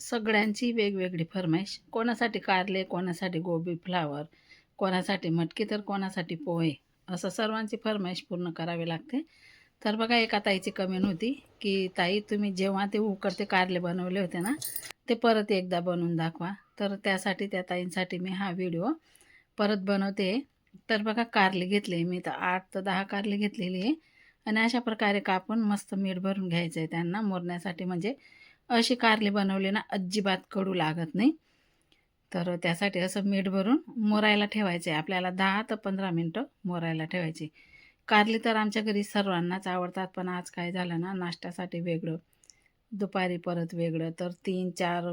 सगळ्यांची वेगवेगळी फरमाईश. कोणासाठी कारले कोणासाठी गोबी फ्लावर कोणासाठी मटकी तर कोणासाठी पोहे असं सर्वांची फरमाईश पूर्ण करावी लागते. तर बघा एका ताईची कमेंट होती की ताई तुम्ही जेव्हा ते उकडते कारले बनवले होते ना ते परत एकदा बनवून दाखवा. तर त्यासाठी त्या ताईंसाठी मी हा व्हिडिओ परत बनवते. तर बघा कारले घेतले. मी तर आठ तर दहा कारले घेतलेली आहे. आणि अशा प्रकारे कापून मस्त मीठ भरून घ्यायचं आहे त्यांना. मोरण्यासाठी म्हणजे अशी कारली बनवली ना अजिबात कडू लागत नाही. तर त्यासाठी असं मीठ भरून मोरायला ठेवायचे. आपल्याला दहा ते पंधरा मिनटं मोरायला ठेवायची. कारली तर आमच्या घरी सर्वांनाच आवडतात पण आज काय झालं ना नाश्त्यासाठी वेगळं दुपारी परत वेगळं. तर तीन चार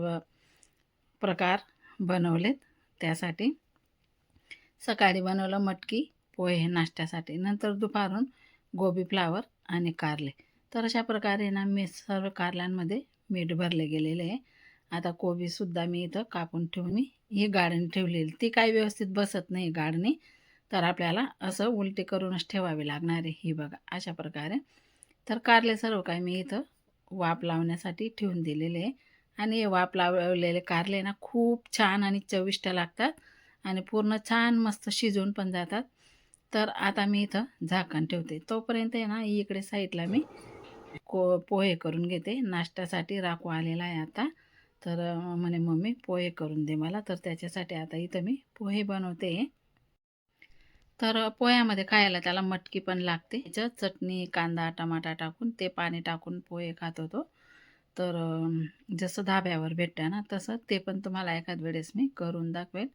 प्रकार बनवलेत. त्यासाठी सकाळी बनवलं मटकी पोहे नाश्त्यासाठी. नंतर दुपारून गोबी फ्लावर आणि कारले. तर अशा प्रकारे ना मी सर्व कारल्यांमध्ये मीठ भरले गेलेले आहे. आता कोबीसुद्धा मी इथं कापून ठेवून मी ही गाडणी ठेवलेली. ती काही व्यवस्थित बसत नाही गाडणी तर आपल्याला असं उलटी करूनच ठेवावी लागणार आहे. ही बघा अशा प्रकारे. तर कारले सर्व काही मी इथं वाफ लावण्यासाठी ठेवून दिलेले आहे. आणि हे वाफ लावलेले कारले ना खूप छान आणि चविष्ट लागतात. आणि पूर्ण छान मस्त शिजून पण जातात. तर आता मी इथं झाकण ठेवते. तोपर्यंत आहे ना इकडे साईडला मी को पोहे करून घेते. नाश्त्यासाठी राखू आलेला आहे आता. तर म्हणे मम्मी पोहे करून दे मला. तर त्याच्यासाठी आता इथं मी पोहे बनवते. तर पोह्यामध्ये खायला त्याला मटकी पण लागते. त्याच्यात चटणी कांदा टमाटा टाकून ते पाणी टाकून पोहे खात होतो. तर जसं धाब्यावर भेटतं ना तसं ते पण तुम्हाला एखाद वेळेस मी करून दाखवेल.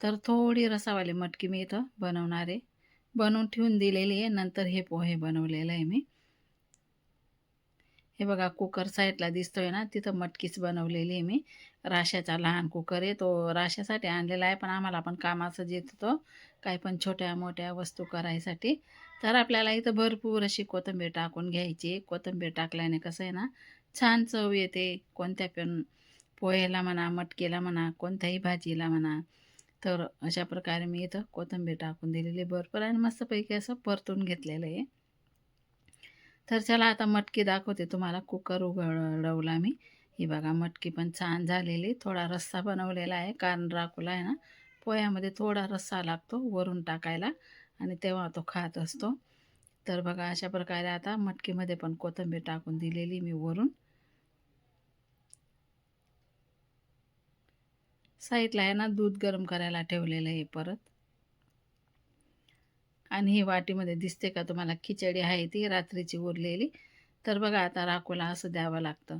तर थोडी रसावाली मटकी मी इथं बनवणार आहे. बनवून ठेवून दिलेली आहे. नंतर हे पोहे बनवलेलं आहे मी. हे बघा कुकर साईडला दिसतोय ना तिथं मटकीच बनवलेली आहे मी. राशाचा लहान कुकर आहे तो राशासाठी आणलेला आहे पण आम्हाला पण कामाचं देत होतो काही पण छोट्या मोठ्या वस्तू करायसाठी. तर आपल्याला इथं भरपूर अशी कोथिंबीर टाकून घ्यायची. कोथिंबीर टाकल्याने कसं आहे ना छान चव येते. कोणत्या पण पोह्याला म्हणा मटकीला म्हणा कोणत्याही भाजीला म्हणा. तर अशा प्रकारे मी इथं कोथिंबीर टाकून दिलेली आहे भरपूर. आणि मस्तपैकी असं परतून घेतलेलं आहे. तर चला आता मटकी दाखवते तुम्हाला. कुकर उघडवला मी. ही बघा मटकी पण छान झालेली. थोडा रस्सा बनवलेला आहे. कारण राखूला आहे ना पोह्यामध्ये थोडा रस्सा लागतो वरून टाकायला आणि तेव्हा तो खात असतो. तर बघा अशा प्रकारे आता मटकीमध्ये पण कोथिंबीर टाकून दिलेली मी वरून. साईडला आहे ना दूध गरम करायला ठेवलेलं आहे परत. आणि ही वाटीमध्ये दिसते का तुम्हाला? खिचडी आहे ती रात्रीची उरलेली. तर बघा आता राखूला असं द्यावं लागतं.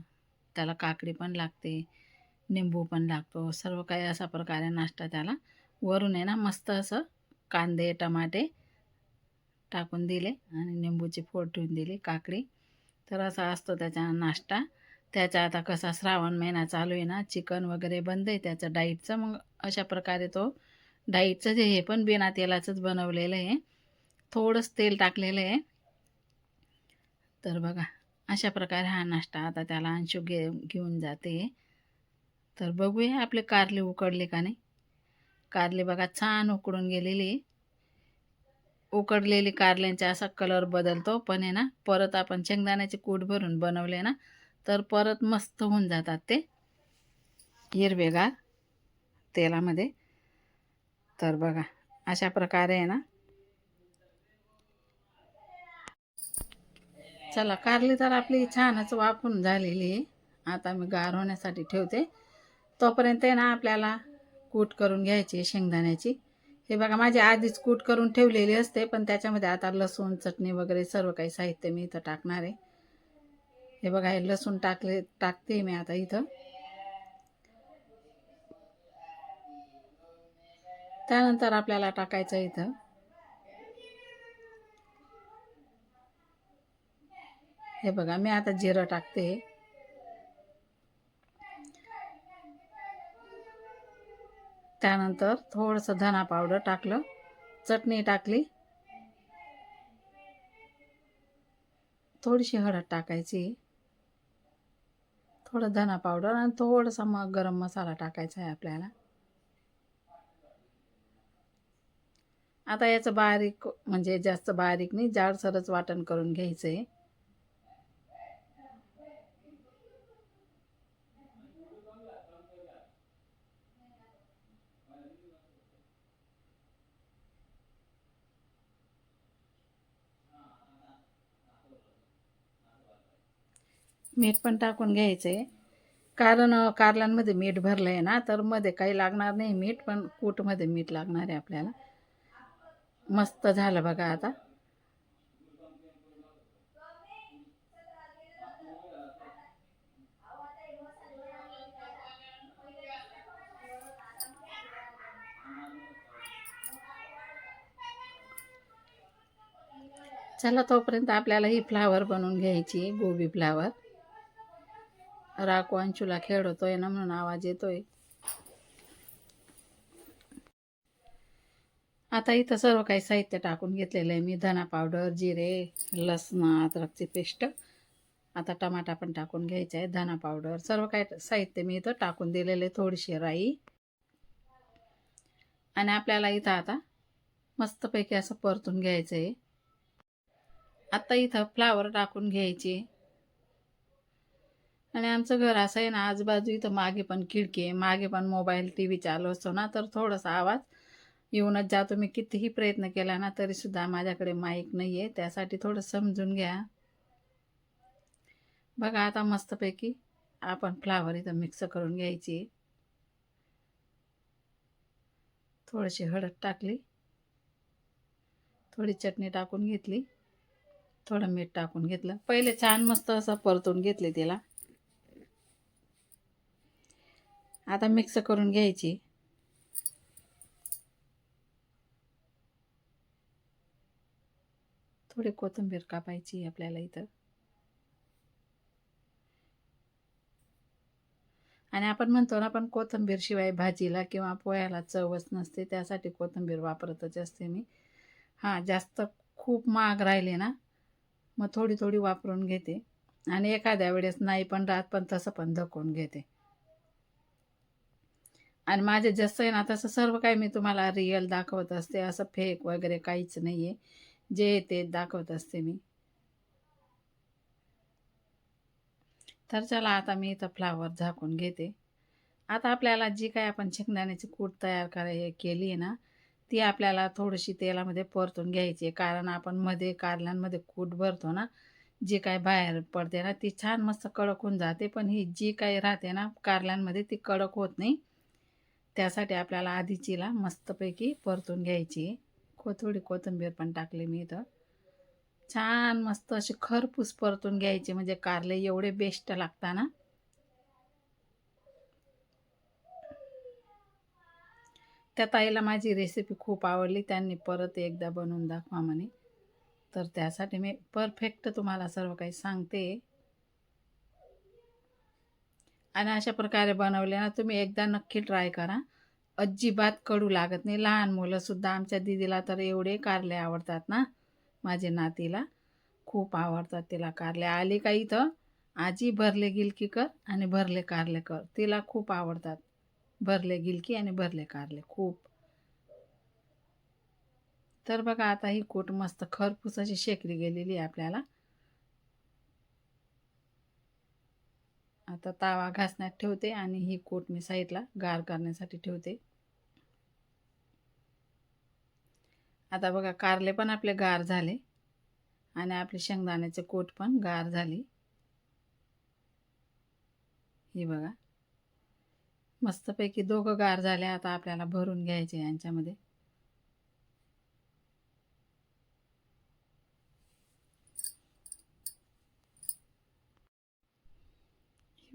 त्याला काकडी पण लागते निंबू पण लागतो सर्व काही अशा प्रकारे नाश्ता त्याला वरून आहे ना मस्त असं कांदे टमाटे टाकून दिले आणि निंबूची फोड ठेवून दिली काकडी. तर असा असतो त्याचा नाश्ता. त्याचा आता कसा श्रावण महिना चालू आहे ना चिकन वगैरे बंद आहे त्याचं डाईटचं मग अशा प्रकारे तो डाईटचं जे हे पण बिना तेलाचंच बनवलेलं आहे. थोडंच तेल टाकलेलं आहे. तर बघा अशा प्रकारे हा नाश्ता आता त्याला अंशू घे घेऊन जाते. तर बघूया आपले कारले उकडले का नाही. कारले बघा छान उकडून गेलेली. आहे. उकडलेली कारल्यांचा असा कलर बदलतो पण आहे ना परत आपण शेंगदाण्याचे कूट भरून बनवले ना तर परत मस्त होऊन जातात ते. हिरवेगार तेलामध्ये. तर बघा अशा प्रकारे आहे ना चला कारली तर आपली छानच वाफून झालेली आहे. आता मी गार होण्यासाठी ठेवते. तोपर्यंत आहे ना आपल्याला कूट करून घ्यायची आहे शेंगदाण्याची. हे बघा माझी आधीच कूट करून ठेवलेली असते पण त्याच्यामध्ये आता लसूण चटणी वगैरे सर्व काही साहित्य मी इथं टाकणार आहे. हे बघा हे लसूण टाकले टाकते मी आता इथं. त्यानंतर आपल्याला टाकायचं इथं. हे बघा मी आता जिरं टाकते. त्यानंतर थोडंसं धना पावडर टाकलं. चटणी टाकली. थोडीशी हळद टाकायची. थोडं धना पावडर आणि थोडासा मग गरम मसाला टाकायचा आहे आपल्याला. आता याचं बारीक म्हणजे जास्त बारीक नाही जाडसरच वाटण करून घ्यायचं आहे मीठ पण टाकून घ्यायचं आहे कारण कारल्यांमध्ये मीठ भरलं आहे ना तर मध्ये काही लागणार नाही मीठ पण कूटमध्ये मीठ लागणार आहे आपल्याला. मस्त झालं बघा आता. चला तोपर्यंत आपल्याला ही फ्लावर बनवून घ्यायची गोबी फ्लावर राखू अंशूला खेळवतोय ना म्हणून आवाज येतोय. आता इथं सर्व काही साहित्य टाकून घेतलेलं आहे. मी धना पावडर जिरे लसण अद्रकची पेस्ट आता टमाटा पण टाकून घ्यायचा आहे. धना पावडर सर्व काही साहित्य मी इथं टाकून दिलेलं आहे. थोडीशी राई. आणि आपल्याला इथं आता मस्तपैकी असं परतून घ्यायचं आहे आता इथं फ्लावर टाकून घ्यायची. आणि आमचं घर असं आहे ना आजूबाजू इथं मागे पण खिडकी आहे. मागे पण मोबाईल टी व्ही चालू असतो ना तर थोडासा आवाज येऊनच जातो मी कितीही प्रयत्न केला ना तरीसुद्धा माझ्याकडे माईक नाही आहे त्यासाठी थोडं समजून घ्या. बघा आता मस्तपैकी आपण फ्लावर इथं मिक्स करून घ्यायची. थोडीशी हळद टाकली. थोडी चटणी टाकून घेतली. थोडं मीठ टाकून घेतलं. पहिले छान मस्त असं परतून घेतले तिला आता मिक्स करून घ्यायची. थोडी कोथिंबीर कापायची आपल्याला इथं. आणि आपण म्हणतो ना आपण कोथंबीर शिवाय भाजीला किंवा पोह्याला चवच नसते त्यासाठी कोथिंबीर वापरतच असते मी. हां जास्त खूप महाग राहिले ना मग थोडी थोडी वापरून घेते. आणि एखाद्या वेळेस नाही पण राहत पण तसं पण धकवून घेते. आणि माझे जसं आहे ना तसं सर्व काही मी तुम्हाला रिअल दाखवत असते. असं फेक वगैरे काहीच नाही आहे जे ते दाखवत असते मी. तर चला आता मी इथं फ्लावर झाकून घेते. आता आपल्याला जी काय आपण शेंगदाण्याची कूट तयार कराय केली आहे ना ती आपल्याला थोडीशी तेलामध्ये परतून घ्यायची आहे. कारण आपण मध्ये कारल्यांमध्ये कूट भरतो ना जी काय बाहेर पडते ना ती छान मस्त कडक होऊन जाते. पण ही जी काही राहते ना कारल्यांमध्ये ती कडक होत नाही. त्यासाठी आपल्याला आधीचीला मस्तपैकी परतून घ्यायची. को थोडी कोथिंबीर पण टाकली मी इथं. छान मस्त अशी खरपूस परतून घ्यायची म्हणजे कारले एवढे बेस्ट लागतात ना त्या ताईला माझी रेसिपी खूप आवडली त्यांनी परत एकदा बनवून दाखवा म्हणे. तर त्यासाठी मी परफेक्ट तुम्हाला सर्व काही सांगते. आणि अशा प्रकारे बनवले ना तुम्ही एकदा नक्की ट्राय करा. अजिबात कडू लागत नाही. लहान मुलंसुद्धा आमच्या दिदीला तर एवढे कारले आवडतात ना माझे नातीला. खूप आवडतात तिला कारले. आले का इथं? आजी भरले गिलकी कर आणि भरले कारले कर. तिला खूप आवडतात. भरले गिलकी आणि भरले कारले. खूप. तर बघा आता ही कोट मस्त खरपूस अशी शेकली गेलेली आहे आपल्याला. आता तावा घासण्यात ठेवते आणि ही कोट मी साईडला गार करण्यासाठी ठेवते. आता बघा कारले पण आपले गार झाले आणि आपले शेंगदाण्याचे कोट पण गार झाली. ही बघा मस्तपैकी दोघं गार झाले. आता आपल्याला भरून घ्यायचे यांच्यामध्ये.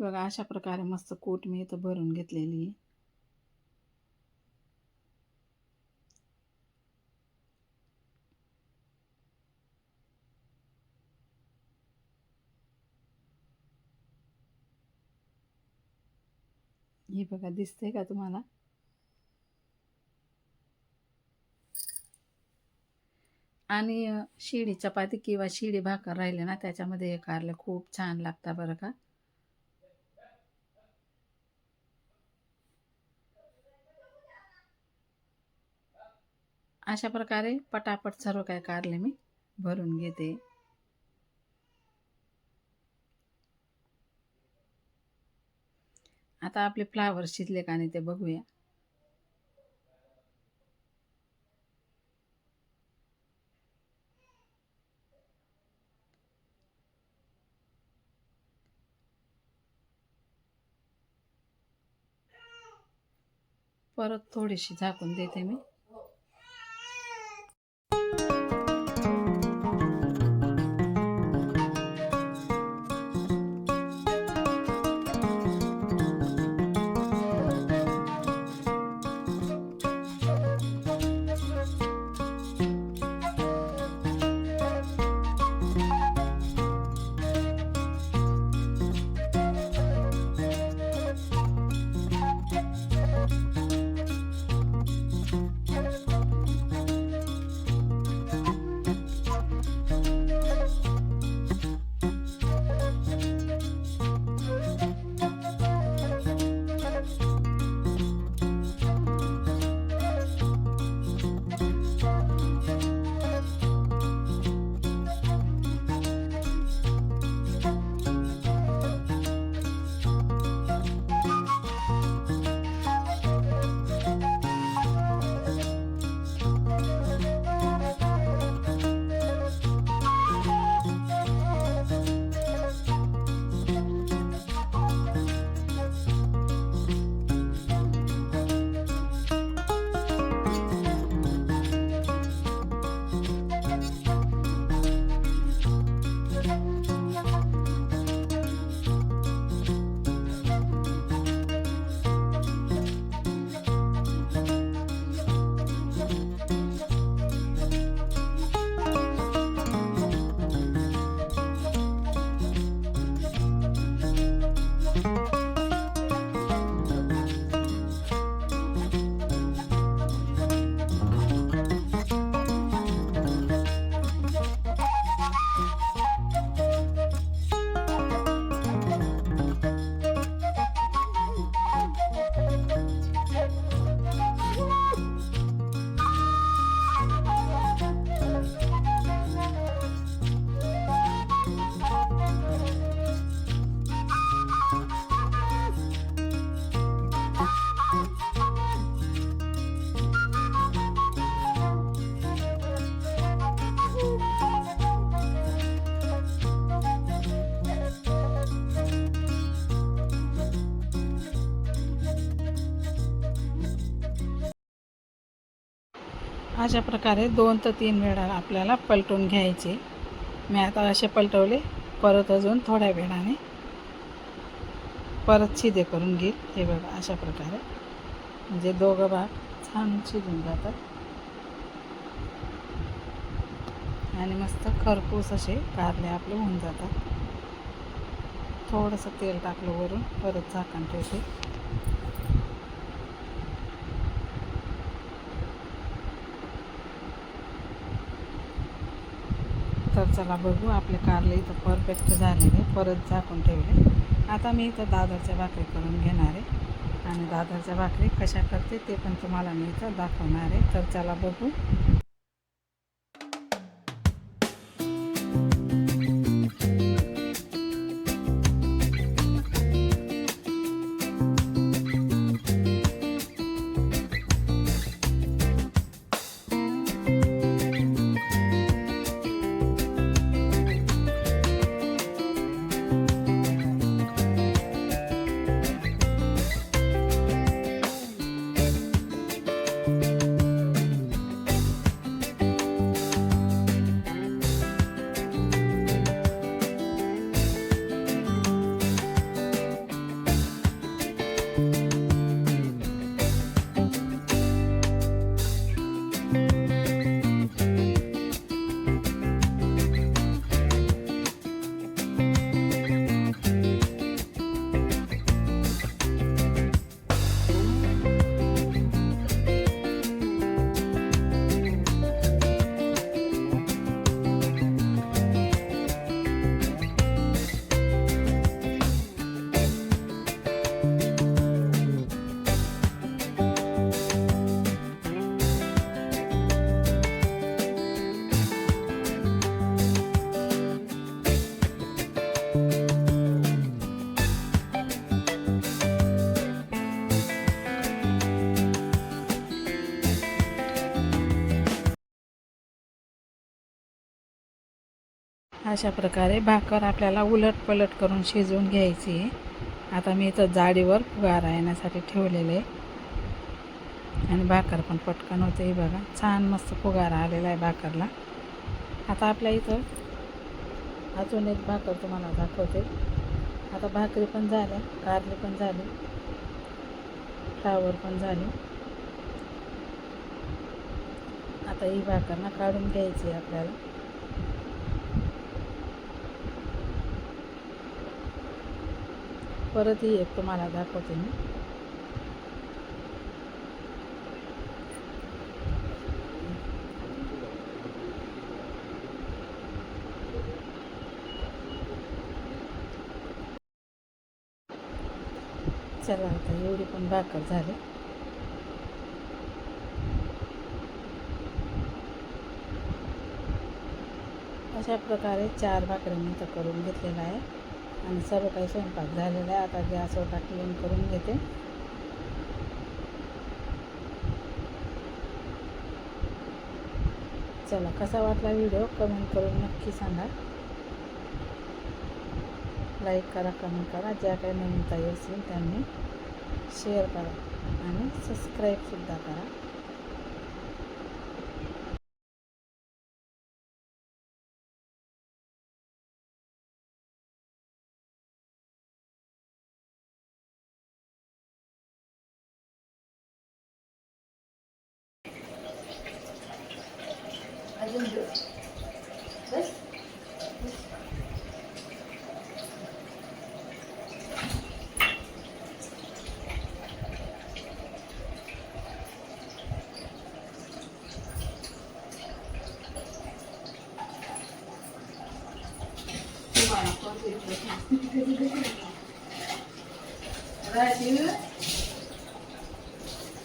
बघा अशा प्रकारे मस्त कोट मी इथं भरून घेतलेली आहे. हे बघा दिसतंय का तुम्हाला? आणि शिडी चपाती किंवा शिडी भाकर राहिले ना त्याच्यामध्ये हे कारले खूप छान लागतात बरं का. अशा प्रकारे पटापट सर्व काय कारले मी भरून घेते. आता आपले फ्लावर शिजले का नाही ते बघूया. परत थोडीशी झाकून देते मी. अशा प्रकारे दोन ते तीन वेळा आपल्याला पलटून घ्यायचे. मी आता असे पलटवले परत अजून थोड्या वेळाने परत शिदे करून घेईल. हे बघा अशा प्रकारे. म्हणजे दोघं भाग छान शिजून जातात. आणि मस्त खरपूस असे कारले आपले होऊन जातात. थोडंसं तेल टाकलं वरून परत झाकण ठेवते तर चला बघू आपले कारले इथं परफेक्ट झालेले परत झाकून ठेवले आता मी इथं दादरच्या भाकरी करून घेणार आहे. आणि दादरच्या भाकरी कशा करते ते पण तुम्हाला मी इथं दाखवणार आहे. तर चला बघू. अशा प्रकारे भाकर आपल्याला उलट पलट करून शिजवून घ्यायची आहे. आता मी इथं जाडीवर फुगारा येण्यासाठी ठेवलेले आहे. आणि भाकर पण पटकन होते ही बघा. छान मस्त फुगारा आलेला आहे भाकरला. आता आपल्या इथं अजून एक भाकर तुम्हाला दाखवते. आता भाकरी पण झाल्या कारली पण झाली फ्लावर पण झाली. आता ही भाकर ना काढून घ्यायची आहे आपल्याला. परत ही एक तुम्हाला दाखवते मी. चला आता एवढी पण भाकर झाली. अशा प्रकारे चार भाकऱ्यांनी मी करून घेतलेला आहे आणि सर्व काही स्वयंपाक झालेला आहे. आता गॅस होता क्लीन करून घेते. चला कसा वाटला व्हिडिओ कमेंट करून नक्की सांगा. लाईक करा कमेंट करा. ज्या काही नवीन ताई असतील त्यांनी शेअर करा. आणि सबस्क्राईबसुद्धा करा. राजीव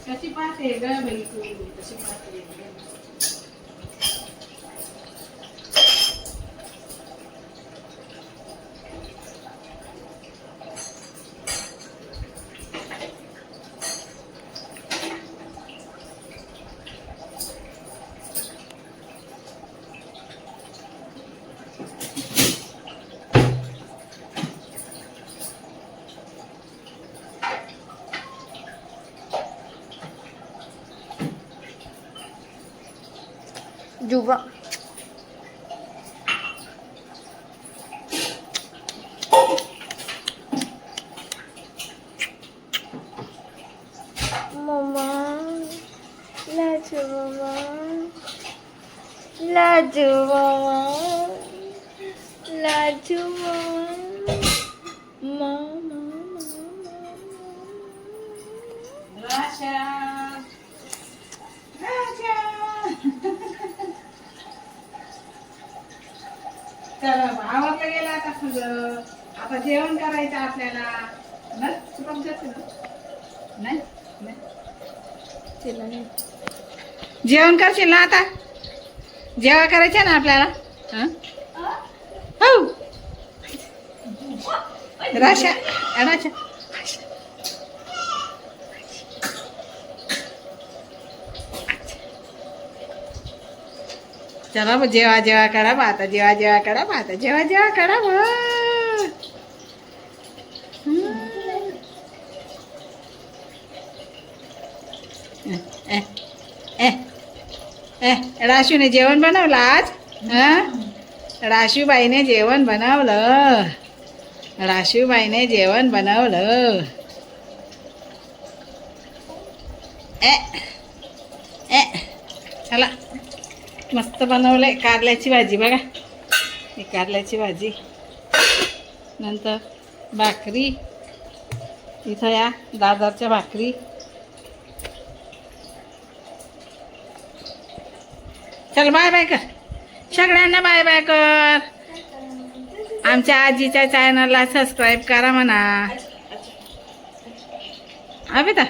कशी पाहते ग बाई तू कशी पाहते जुबा मम्मा लाजू मम्मा लाजू मम्मा लाजू मम्मा राशा राशा चला आवडलं गेलं आता सगळं आता जेवण करायचं आपल्याला. ना तू पण करते ना. नाही नाही. तिला नाही. जेवण करशील ना आता? जेवा करायचं ना आपल्याला? हो? राशा राशा. चला मग जेवा जेवा करा बा आता जेवा जेवा करा बा आता जेवा जेवा करा मग. ए, ए, राशूने जेवण बनवलं आज? हां? राशूबाईने जेवण बनवलं. राशूबाईने जेवण बनवलं. ए ए चला. मस्त बनवलंय कारल्याची भाजी बघा. ही कारल्याची भाजी. नंतर भाकरी. इथं या दादरच्या भाकरी. चल बाय बाय कर. सगळ्यांना बाय बाय कर. आमच्या आजीच्या चॅनलला सबस्क्राईब करा म्हणा. अभिता.